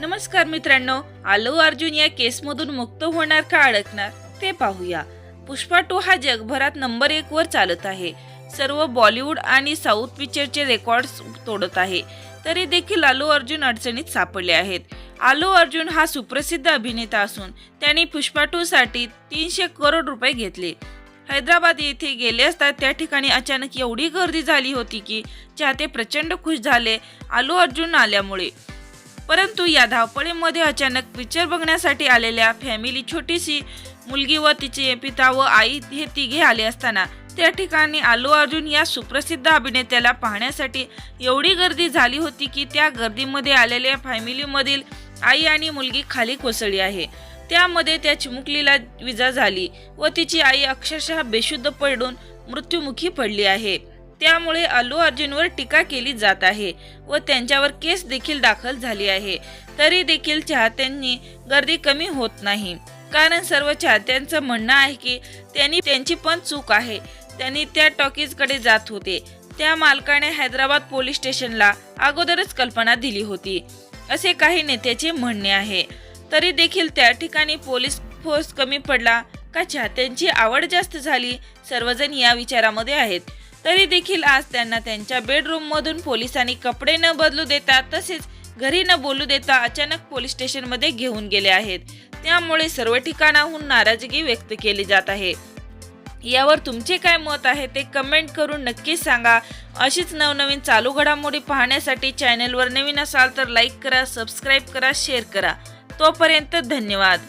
नमस्कार मित्रांनो आलो अर्जुन या केसमधून मुक्त होणार का अडकणार ते पाहूया. पुष्पा टू हा जगभरात नंबर एक वर चालत आहे. सर्व बॉलिवूड आणि साऊथ पिक्चरचे रेकॉर्ड्स तोडत आहे. तरी देखील आलू अर्जुन अडचणीत सापडले आहेत. आलू अर्जुन हा सुप्रसिद्ध अभिनेता असून त्यांनी पुष्पा टू साठी तीनशे करोड रुपये घेतले. हैदराबाद येथे गेले असता त्या ठिकाणी अचानक एवढी गर्दी झाली होती की चाहते प्रचंड खुश झाले आलू अर्जुन आल्यामुळे. परंतु या धावपळीमध्ये अचानक पिक्चर बघण्यासाठी आलेल्या फॅमिली छोटीशी मुलगी व तिचे पिता व आई हे तिघे आले असताना त्या ठिकाणी आलू अर्जुन या सुप्रसिद्ध अभिनेत्याला पाहण्यासाठी एवढी गर्दी झाली होती की त्या गर्दीमध्ये आलेल्या फॅमिलीमधील आई आणि मुलगी खाली कोसळली आहे. त्यामध्ये त्या चिमुकलीला विजा झाली व तिची आई अक्षरशः बेशुद्ध पडून मृत्युमुखी पडली आहे. त्यामुळे अल्लू अर्जुनवर टीका केली जात आहे व त्यांच्यावर केस देखील दाखल झाली आहे. तरी देखील चाहत्यांनी गर्दी कमी होत नाही. कारण सर्व चाहत्यांचं म्हणणं आहे की त्यांनी त्यांची पण चूक आहे. त्यांनी त्या टॉकीजकडे जात होते. त्या मालकाने हैदराबाद पोलीस स्टेशनला अगोदरच कल्पना दिली होती. असे काही नेत्याचे म्हणणे आहे. तरी देखील त्या ठिकाणी पोलीस फोर्स कमी पडला का? चाहत्यांची आवड जास्त झाली? सर्वजण या विचारामध्ये आहेत. तरी देखील आज त्यांना त्यांच्या बेडरूममधून पोलिसांनी कपडे न बदलू देता तसेच घरी न बोलू देता अचानक पोलीस स्टेशनमध्ये घेऊन गेले आहेत. त्यामुळे सर्व ठिकाणाहून नाराजगी व्यक्त केली जात आहे. यावर तुमचे काय मत आहे ते कमेंट करून नक्कीच सांगा. अशीच नवनवीन चालू घडामोडी पाहण्यासाठी चॅनलवर नवीन असाल तर लाईक करा सबस्क्राईब करा शेअर करा. तोपर्यंत धन्यवाद.